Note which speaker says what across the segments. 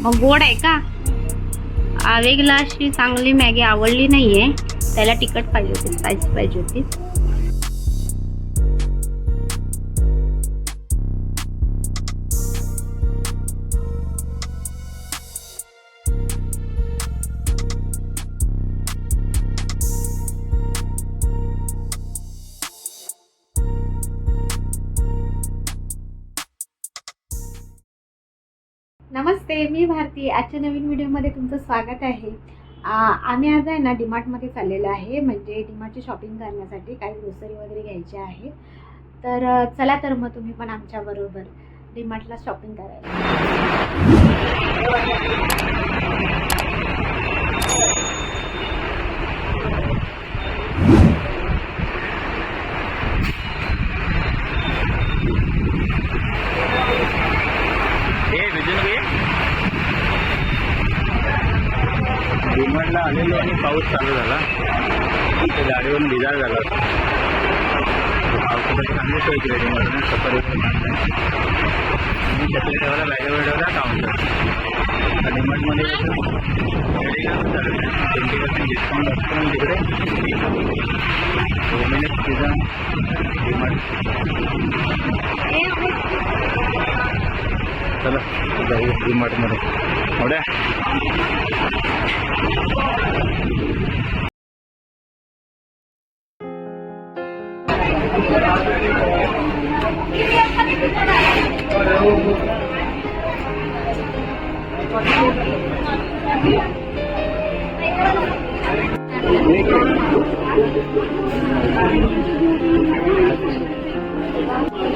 Speaker 1: मग गोड आहे का? आवेगला अशी चांगली मॅगी आवडली नाही आहे त्याला तिखट पाहिजे होती स्पायसी पाहिजे होती. नमस्ते मी भारती. आजच्या नवीन व्हिडिओमध्ये तुमचं स्वागत आहे. आम्ही आज आहे ना डीमार्टमध्ये चाललेलो आहे. म्हणजे डीमार्टची शॉपिंग करण्यासाठी काही ग्रोसरी वगैरे घ्यायची आहे. तर चला तर मग तुम्ही पण आमच्याबरोबर डीमार्टला शॉपिंग करायला.
Speaker 2: डिमांडला आलेलो आणि पाऊस चालू झाला. त्या गाडीवरून बिजार झाला. पावसासाठी चांगली सोय केली डिमांडने. सफारी मी छत्री ठेवायला बॅगेवर ठेवला काउंटर डिमांडमध्ये ट्वेंटी पर्सेंट डिस्काउंट असतो आणि तिकडे. Minute season demand. चला जाऊ डिमार्टमध्ये അവിടെ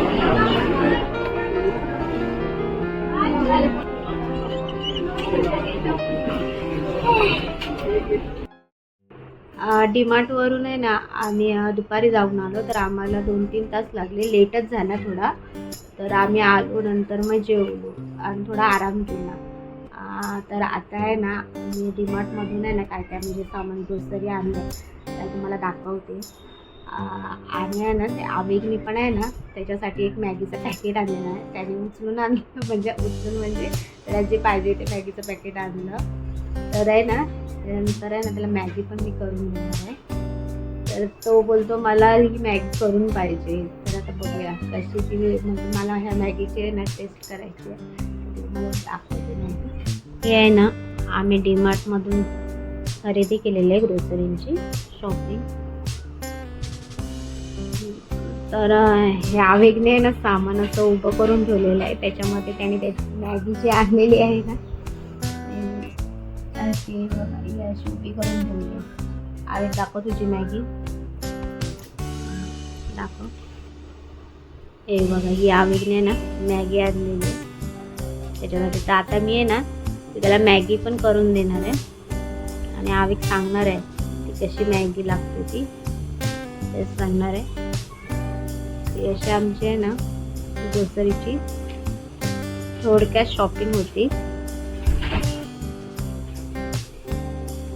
Speaker 2: Thank you.
Speaker 1: डीमार्टवरून आहे ना आम्ही दुपारी जाऊन आलो तर आम्हाला दोन तीन तास लागले. लेटच झाला थोडा. तर आम्ही आलो नंतर मग जेवलो. आणि थोडा आराम केला. तर आता आहे ना मी डीमार्टमधून आहे ना काय काय म्हणजे सामान ग्रोसरी आणलं तर तुम्हाला दाखवते. आणि आहे ना ते आवेगनी पण आहे ना त्याच्यासाठी एक मॅगीचं पॅकेट आणलेलं आहे. त्याने उचलून आणलं म्हणजे उचलून म्हणजे त्याला जे पाहिजे ते मॅगीचं पॅकेट आणलं. तर आहे ना त्यानंतर आहे ना त्याला मॅगी पण मी करून देणार आहे. तर तो बोलतो मला ही मॅगी करून पाहिजे. तर आता बघूया कशी ती म्हणजे मला ह्या मॅगीची ना टेस्ट करायची आहे. मला दाखवते मॅगी. हे आहे ना आम्ही डीमार्टमधून खरेदी केलेली आहे ग्रोसरींची शॉपिंग तर ह्या वेगने ना सामान असं उभं करून ठेवलेलं आहे. त्याच्यामध्ये त्याने त्याची मॅगी जी आणलेली आहे ना अं, ती बघा, अशी उभी करून ठेवली. आहे दाखव तुझी मॅगी. दाखव. हे बघा ही आवेगने ना मॅगी आणलेली. त्याच्यामध्ये तर आता मी आहे ना त्याला मॅगी पण करून देणार आहे. आणि आवेग सांगणार आहे ती कशी मॅगी लागते ती. तेच सांगणार आहे. ती अशी आमची आहे ना ग्रोसरीची थोडक्यात शॉपिंग होती.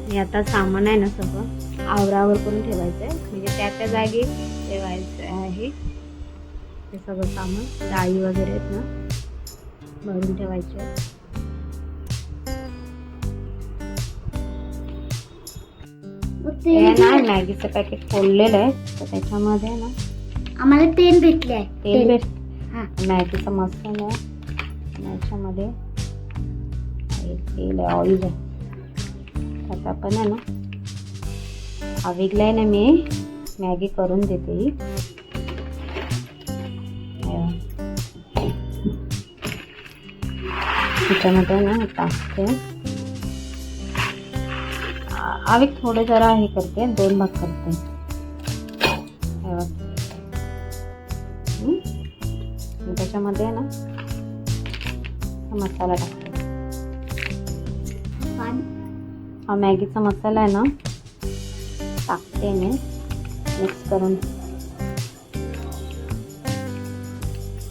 Speaker 1: आणि आता सामान आहे ना सगळं आवरावर करून ठेवायचं आहे म्हणजे त्या त्या जागी ठेवायचं आहे. ते सगळं सामान डाळी वगैरे आहेत ना भरून ठेवायचे. हे मॅगीचं पॅकेट फोडलेलं आहे तर त्याच्यामध्ये ना
Speaker 3: आम्हाला तेल भेटले आहे.
Speaker 1: तेल भेट
Speaker 3: हा.
Speaker 1: मॅगीचा मसाला आहे. याच्यामध्ये आहे तेल आहे ऑइल आहे. आता आपण आहे ना आविकलाय आहे ना मी मॅगी करून देते. ही त्याच्यामध्ये ना टाकते. आविक थोडे थोडं जरा हे करते दोन भाग करते. हे त्याच्यामध्ये आहे ना मसाला टाकते. हा मॅगीचा मसाला आहे ना टाकते मी. मिक्स करून.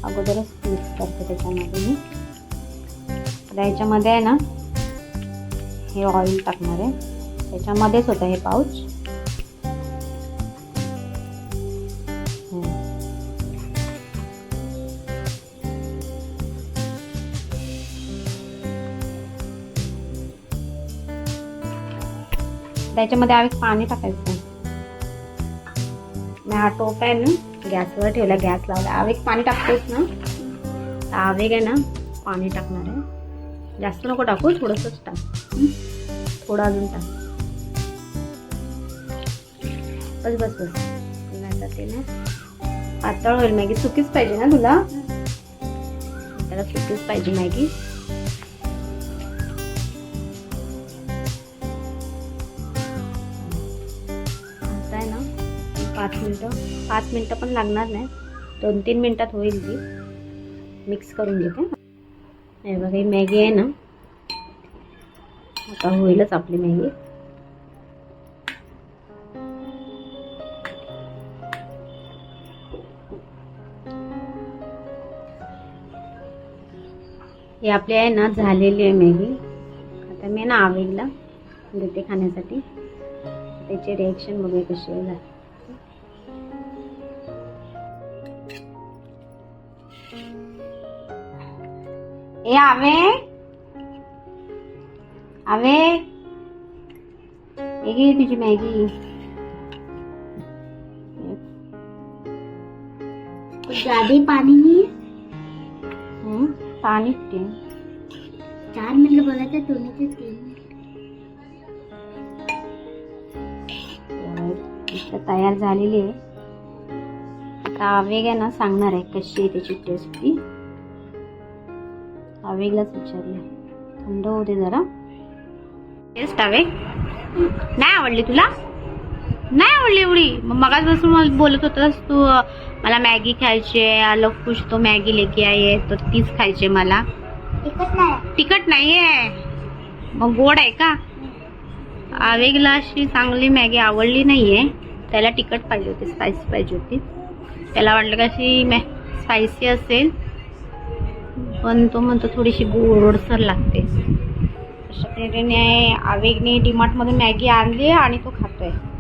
Speaker 1: अगोदरच मिक्स करते त्याच्यामध्ये मी. आता याच्यामध्ये आहे ना हे ऑइल टाकणार आहे. त्याच्यामध्येच होतं हे पाऊच. त्याच्यामध्ये आवेग पाणी टाकायचं. मी हा टोप आहे ना गॅसवर ठेवला गॅस लावला. आवेग पाणी टाकतोच ना. तर आवेग आहे ना पाणी टाकणार आहे. जास्त नको टाकू थोडंसंच टाक. थोडं अजून टाक. बस बस बस. नाही ते ना पातळ होईल मॅगी. सुकीच पाहिजे ना तुला? त्याला सुकीच पाहिजे मॅगी. पाच मिनटं. पाच मिनटं पण लागणार नाही दोन तीन मिनटात होईल ती. मिक्स करून घेते. हे बघा ही मॅगी आहे ना. आता होईलच आपली मॅगी. हे आपली आहे ना झालेली आहे मॅगी. आता मी ना आवेगला देते खाण्यासाठी. त्याचे रिॲक्शन बघूया कशी आहे. झाली. ए आवे? आवे? घे तुझी मॅगी.
Speaker 3: ज्यादा पाणी नाही
Speaker 1: हं? पाणी
Speaker 3: चार मिनिट बोलायचं तुम्ही तीन
Speaker 1: तयार झालेली आहे. आता आवेग आहे ना सांगणार आहे कशी आहे त्याची टेस्ट ती आवेगलाच विचारले थंड होते जरा. टेस्ट आवेग नाही आवडली तुला? नाही आवडली एवढी. मग मगाचपासून मला बोलत होतास तू मला मॅगी खायची आहे आलो खुश तो मॅगी लेके आहे तर तीच खायची आहे मला.
Speaker 3: टिकत नाही.
Speaker 1: तिखट नाहीये. मग गोड आहे का? आवेगला अशी चांगली मॅगी आवडली नाहीये. त्याला तिखट पाहिजे होती स्पायसी पाहिजे होती. त्याला वाटलं का अशी मॅ स्पायसी असेल. पण तो म्हणतो थोडीशी गोडसर लागते. अशा तऱ्हेने आवेगने डीमार्टमधून मॅगी आणली आणि तो खातो आहे